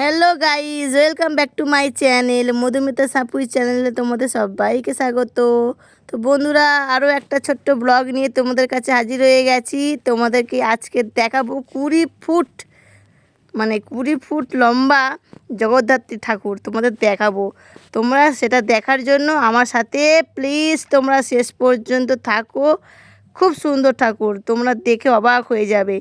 Hello guys welcome back to my channel Madhumita Sapui চ্যানেলে তোমাদের সবাইকে স্বাগত। তো বন্ধুরা আরও একটা ছোট্ট ব্লগ নিয়ে তোমাদের কাছে হাজির হয়ে গেছি। তোমাদেরকে আজকে দেখাবো কুড়ি ফুট মানে কুড়ি ফুট লম্বা জগদ্ধাত্রী ঠাকুর তোমাদের দেখাবো। তোমরা সেটা দেখার জন্য আমার সাথে প্লিজ তোমরা শেষ পর্যন্ত থাকো। খুব সুন্দর ঠাকুর, তোমরা দেখে অবাক হয়ে যাবে।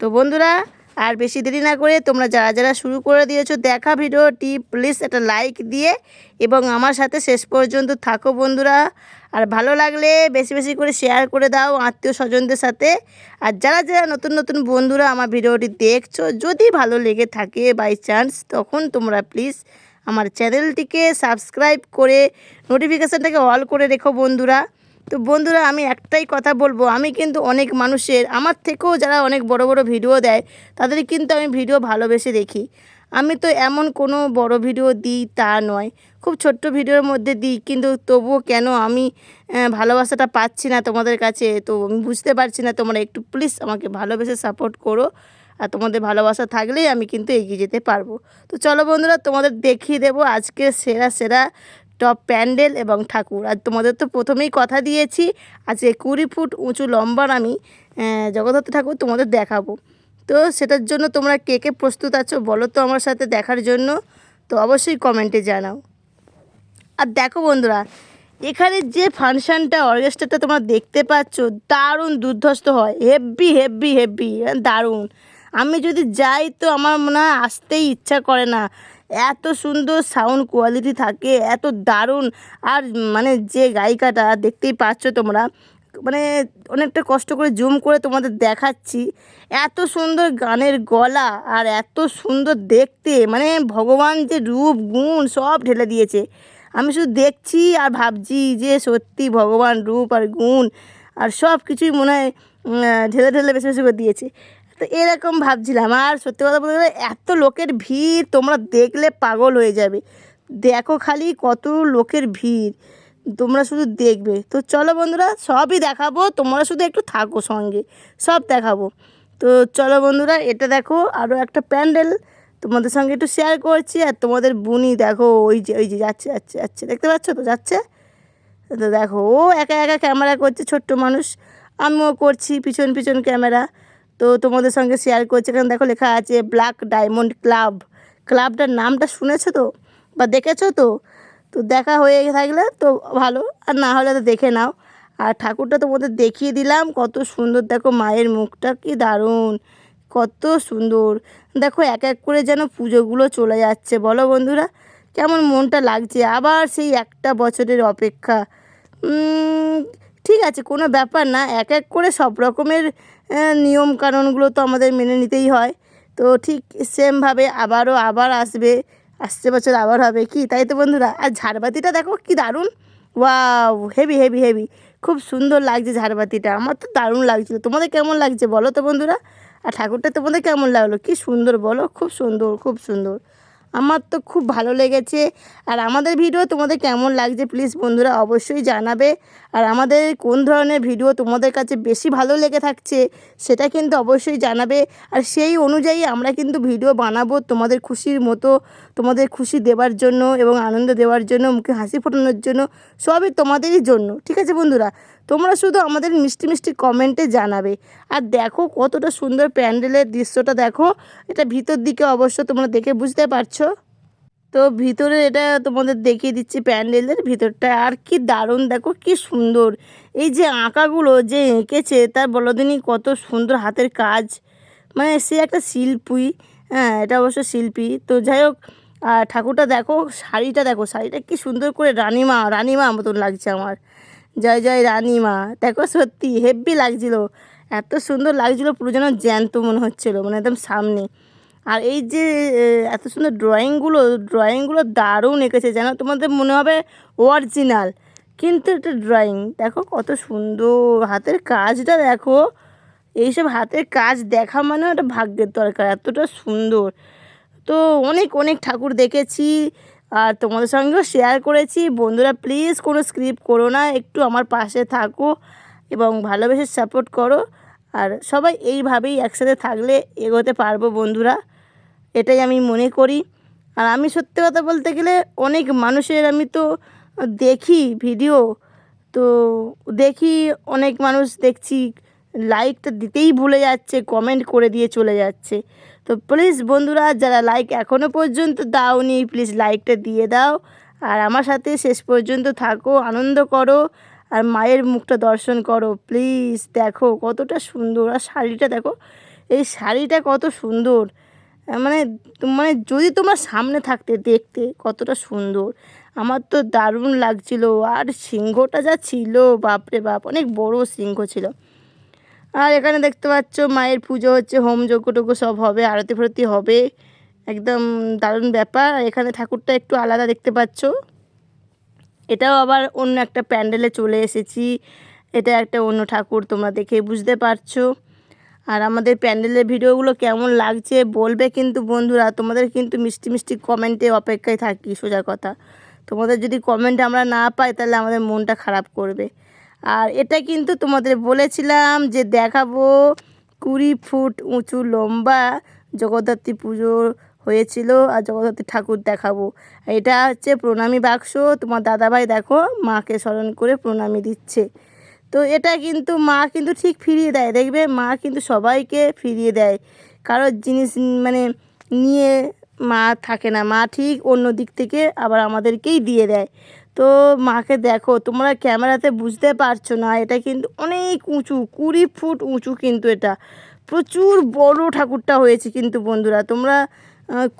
তো বন্ধুরা আর বেশি দেরি না করে তোমরা যারা যারা শুরু করে দিয়েছ, দেখা ভিডিওটি প্লিজ একটা লাইক দিয়ে এবং আমার সাথে শেষ পর্যন্ত থাকো বন্ধুরা। আর ভালো লাগলে বেশি বেশি করে শেয়ার করে দাও আত্মীয় স্বজনদের সাথে। আর যারা যারা নতুন নতুন বন্ধুরা আমার ভিডিওটি দেখছ, যদি ভালো লেগে থাকে বাই চান্স তখন তোমরা প্লিজ আমার চ্যানেলটিকে সাবস্ক্রাইব করে নোটিফিকেশানটাকে অল করে রেখো বন্ধুরা। তো বন্ধুরা, আমি একটাই কথা বলব, আমি কিন্তু অনেক মানুষের, আমার থেকেও যারা অনেক বড় বড় ভিডিও দেয়, তাদের কিন্তু আমি ভিডিও ভালোবেসে দেখি। আমি তো এমন কোনো বড় ভিডিও দিই তা নয়, খুব ছোট্ট ভিডিওর মধ্যে দিই, কিন্তু তবুও কেন আমি ভালোবাসাটা পাচ্ছি না তোমাদের কাছে? তো আমি বুঝতে পারছি না, তোমরা একটু প্লিজ আমাকে ভালোবেসে সাপোর্ট করো, আর তোমাদের ভালোবাসা থাকলেই আমি কিন্তু এগিয়ে যেতে পারব। তো চলো বন্ধুরা, তোমাদের দেখিয়ে দেবো আজকে সেরা সেরা টপ প্যান্ডেল এবং ঠাকুর। আর তোমাদের তো প্রথমেই কথা দিয়েছি, আজকে কুড়ি ফুট উঁচু লম্বার আমি জগদ্ধাত্রী ঠাকুর তোমাদের দেখাবো। তো সেটার জন্য তোমরা কে কে প্রস্তুত আছো বলো তো আমার সাথে দেখার জন্য। তো অবশ্যই কমেন্টে জানাও। আর দেখো বন্ধুরা, এখানে যে ফাংশনটা, অর্কেস্ট্রাটা তোমরা দেখতে পাচ্ছ, দারুণ দুর্ধস্ত হয়। হেভি হেভি হেভি দারুণ। আমি যদি যাই তো আমার মনে হয় আসতেই ইচ্ছা করে না। এত সুন্দর সাউন্ড কোয়ালিটি থাকে, এত দারুণ। আর মানে যে গায়িকাটা দেখতেই পাচ্ছ তোমরা মানে অনেকটা কষ্ট করে জুম করে তোমাদের দেখাচ্ছি, এত সুন্দর গানের গলা আর এত সুন্দর দেখতে মানে ভগবান যে রূপ, গুণ সব ঢেলে দিয়েছে। আমি শুধু দেখছি আর ভাবছি যে সত্যি ভগবান রূপ আর গুণ আর সব কিছুই মনে হয় ঢেলে ঢেলে বেশি বেশি করে দিয়েছে। তো এরকম ভাবছিলাম। আর সত্যি কথা বলতে গেলে এত লোকের ভিড়, তোমরা দেখলে পাগল হয়ে যাবে। দেখো খালি কত লোকের ভিড়, তোমরা শুধু দেখবে। তো চলো বন্ধুরা, সবই দেখাবো। তোমরা শুধু একটু থাকো সঙ্গে, সব দেখাবো। তো চলো বন্ধুরা, এটা দেখো আরও একটা প্যান্ডেল। তোমাদের সঙ্গে একটু শেয়ার করছি। আর তোমাদের বুনি দেখো, ওই যে ওই যে যাচ্ছে যাচ্ছে যাচ্ছে। দেখতে পাচ্ছ তো, যাচ্ছে? তো দেখো, ও একা একা ক্যামেরা করছে, ছোট্ট মানুষ। আমিও করছি পিছন পিছন ক্যামেরা তো তোমাদের সঙ্গে শেয়ার করছি। কারণ দেখো লেখা আছে ব্ল্যাক ডায়মন্ড ক্লাব ক্লাবটার নামটা শুনেছো তো? বা দেখেছ তো? তো দেখা হয়ে থাকলে তো ভালো, আর না হলে তো দেখে নাও। আর ঠাকুরটা তোমাদের দেখিয়ে দিলাম, কত সুন্দর। দেখো মায়ের মুখটা কি দারুণ, কত সুন্দর। দেখো এক এক করে যেন পুজোগুলো চলে যাচ্ছে। বলো বন্ধুরা, কেমন মনটা লাগছে? আবার সেই একটা বছরের অপেক্ষা। ঠিক আছে কোনো ব্যাপার না। এক এক করে সব রকমের আহ, নিয়ম কানুনগুলো তো আমাদের মেনে নিতেই হয়। তো ঠিক সেমভাবে আবারও আবার আসবে আসছে বছর আবার হবে কি? তাই তো বন্ধুরা আর ঝাড়বাতিটা দেখো কি দারুণ। ওয়াও হেভি হেভি হেভি খুব সুন্দর লাগছে ঝাড়বাতিটা আমার তো দারুণ লাগছিল। তোমাদের কেমন লাগছে বলো তো বন্ধুরা? আর ঠাকুরটা তোমাদের কেমন লাগল? কি সুন্দর বলো খুব সুন্দর খুব সুন্দর। আমার তো খুব ভালো লেগেছে। আর আমাদের ভিডিও তোমাদের কেমন লাগছে প্লিজ বন্ধুরা অবশ্যই জানাবে। আর আমাদের কোন ধরনের ভিডিও তোমাদের কাছে বেশি ভালো লেগে থাকছে সেটা কিন্তু অবশ্যই জানাবে। আর সেই অনুযায়ী আমরা কিন্তু ভিডিও বানাবো তোমাদের খুশির মতো, তোমাদের খুশি দেওয়ার জন্য এবং আনন্দ দেওয়ার জন্য, মুখে হাসি ফোটানোর জন্য, সবই তোমাদেরই জন্য। ঠিক আছে বন্ধুরা? তোমরা শুধু আমাদের মিষ্টি মিষ্টি কমেন্টে জানাবে। আর দেখো কতটা সুন্দর প্যান্ডেলের দৃশ্যটা দেখো। এটা ভিতর দিকে অবশ্য তোমরা দেখে বুঝতে পারছ। তো ভিতরে এটা তোমাদের দেখিয়ে দিচ্ছি প্যান্ডেলের ভিতরটা। আর কি দারুণ, দেখো কি সুন্দর। এই যে আঁকাগুলো যে এঁকেছে, তার বলদিনই কত সুন্দর হাতের কাজ। মানে সে একটা শিল্পী হ্যাঁ এটা অবশ্য শিল্পী। তো যাই হোক, আর ঠাকুরটা দেখো, শাড়িটা দেখো, শাড়িটা কি সুন্দর করে রানীমা রানীমা মতন লাগছে আমার। জয় জয় রানীমা দেখো সত্যি হেব্বি লাগছিল। এত সুন্দর লাগছিল, পুরো যেন জ্যান্ত মনে হচ্ছিল মানে একদম সামনে। আর এই যে এত সুন্দর ড্রয়িংগুলো ড্রয়িংগুলো দারুণ এঁকেছে, যেন তোমাদের মনে হবে অরিজিনাল কিন্তু এটা ড্রয়িং দেখো কত সুন্দর। হাতের কাজটা দেখো, এইসব হাতের কাজ দেখা মানে একটা ভাগ্যের দরকার, এতটা সুন্দর। তো অনেক অনেক ঠাকুর দেখেছি। আর তোমাদের সঙ্গেও শেয়ার করেছি। বন্ধুরা প্লিজ কোনো স্ক্রিপ্ট করো না। একটু আমার পাশে থাকো এবং ভালোবেসে সাপোর্ট করো। আর সবাই এইভাবেই একসাথে থাকলে এগোতে পারব বন্ধুরা। এটাই আমি মনে করি। আর আমি সত্যি কথা বলতে গেলে অনেক মানুষের আমি তো দেখি ভিডিও তো দেখি অনেক মানুষ দেখছি লাইকটা দিতেই ভুলে যাচ্ছে কমেন্ট করে দিয়ে চলে যাচ্ছে। তো প্লিজ বন্ধুরা, যারা লাইক এখনও পর্যন্ত দাওনি প্লিজ লাইকটা দিয়ে দাও। আর আমার সাথে শেষ পর্যন্ত থাকো, আনন্দ করো, আর মায়ের মুখটা দর্শন করো। প্লিজ দেখো কতটা সুন্দর, আর শাড়িটা দেখো, এই শাড়িটা কত সুন্দর। মানে মানে যদি তোমার সামনে থাকতে, দেখতে কতটা সুন্দর। আমার তো দারুণ লাগছিল, আর সিংহটা যা ছিল, বাপরে বাপ, অনেক বড় সিংহ ছিল। আর এখানে দেখতে পাচ্ছ মায়ের পুজো হচ্ছে, হোম যজ্ঞ টজ্ঞ সব হবে, আরতি ফারতি হবে। একদম দারুণ ব্যাপার। এখানে ঠাকুরটা একটু আলাদা দেখতে পাচ্ছ। এটাও আবার অন্য একটা প্যান্ডেলে চলে এসেছি। এটা একটা অন্য ঠাকুর, তোমরা দেখে বুঝতে পারছ। আর আমাদের প্যান্ডেলের ভিডিওগুলো কেমন লাগছে বলবে কিন্তু বন্ধুরা। তোমাদের কিন্তু মিষ্টি মিষ্টি কমেন্টে অপেক্ষায় থাকি, সোজা কথা। তোমাদের যদি কমেন্ট আমরা না পাই, তাহলে আমাদের মনটা খারাপ করবে। আর এটা কিন্তু তোমাদের বলেছিলাম যে দেখাবো কুড়ি ফুট উঁচু লম্বা জগদ্ধাত্রী পুজো হয়েছিল আর জগদ্ধাত্রী ঠাকুর দেখাবো। এটা হচ্ছে প্রণামী বাক্স। তোমার দাদাভাই দেখো মাকে স্মরণ করে প্রণামী দিচ্ছে। তো এটা কিন্তু মা কিন্তু ঠিক ফিরিয়ে দেয়। দেখবে মা কিন্তু সবাইকে ফিরিয়ে দেয়। কারোর জিনিস মানে নিয়ে মা থাকে না। মা ঠিক অন্য দিক থেকে আবার আমাদেরকেই দিয়ে দেয়। তো মাকে দেখো, তোমরা ক্যামেরাতে বুঝতে পারছ না, এটা কিন্তু অনেক উঁচু, কুড়ি ফুট উঁচু কিন্তু এটা। প্রচুর বড় ঠাকুরটা হয়েছে কিন্তু বন্ধুরা, তোমরা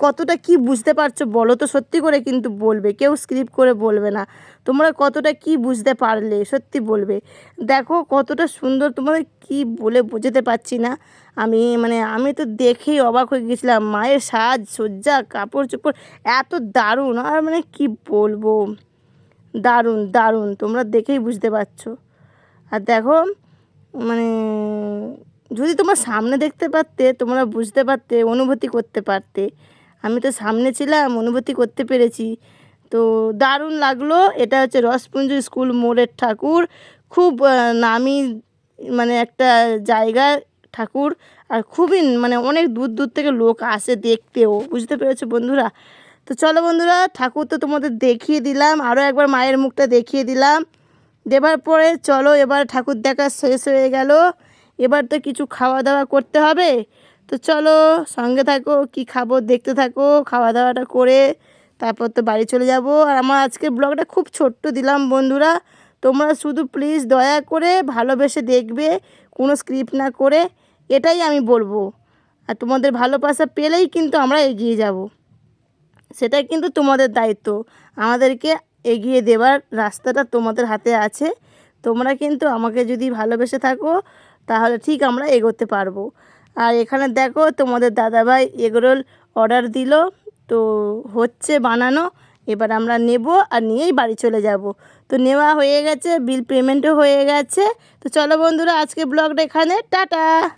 কতটা কি বুঝতে পারছ বলো তো, সত্যি করে কিন্তু বলবে, কেউ স্ক্রিপ্ট করে বলবে না। তোমরা কতটা কি বুঝতে পারলে, সত্যি বলবে। দেখো কতটা সুন্দর, তোমাদের কি বলে বোঝাতে পারছি না। আমি মানে আমি তো দেখেই অবাক হয়ে গেছিলাম, মায়ের সাজ, সজ্জা, কাপড় চোপড় এত দারুণ, আর মানে কি বলব। দারুণ দারুণ। তোমরা দেখেই বুঝতে পারছ। আর দেখো মানে যদি তোমার সামনে দেখতে পারতে, তোমরা বুঝতে পারতে, অনুভূতি করতে পারতে। আমি তো সামনে ছিলাম, অনুভূতি করতে পেরেছি। তো দারুণ লাগল। এটা হচ্ছে রসপুঞ্জ স্কুল মোড়ের ঠাকুর। খুব নামি মানে একটা জায়গা ঠাকুর। আর খুবই মানে অনেক দূর দূর থেকে লোক আসে দেখতেও। বুঝতে পেরেছ বন্ধুরা? তো চলো বন্ধুরা, ঠাকুর তো তোমাদের দেখিয়ে দিলাম আরও একবার মায়ের মুখটা দেখিয়ে দিলাম। দেবার পরে চলো এবার ঠাকুর দেখা শেষ হয়ে গেল। এবার তো কিছু খাওয়া দাওয়া করতে হবে। তো চলো সঙ্গে থাকো, কি খাব দেখতে থাকো খাওয়া দাওয়াটা করে তারপর তো বাড়ি চলে যাব। আর আমার আজকে ব্লগটা খুব ছোট্ট দিলাম বন্ধুরা। তোমরা শুধু প্লিজ দয়া করে ভালোবেসে দেখবে, কোনো স্ক্রিপ্ট না করে। এটাই আমি বলব। আর তোমাদের ভালোবাসা পেলেই কিন্তু আমরা এগিয়ে যাব। সেটা কিন্তু তোমাদের দায়িত্ব। আমাদেরকে এগিয়ে দেওয়ার রাস্তাটা তোমাদের হাতে আছে। তোমরা কিন্তু আমাকে যদি ভালোবেসে থাকো, তাহলে ঠিক আমরা এগোতে পারব। আর এখানে দেখো তোমাদের দাদাভাই এগরোল অর্ডার দিল। তো হচ্ছে বানানো। এবার আমরা নেব আর নিয়েই বাড়ি চলে যাব। তো নেওয়া হয়ে গেছে, বিল পেমেন্টও হয়ে গেছে। তো চলো বন্ধুরা, আজকে ব্লগটা এখানে। টাটা!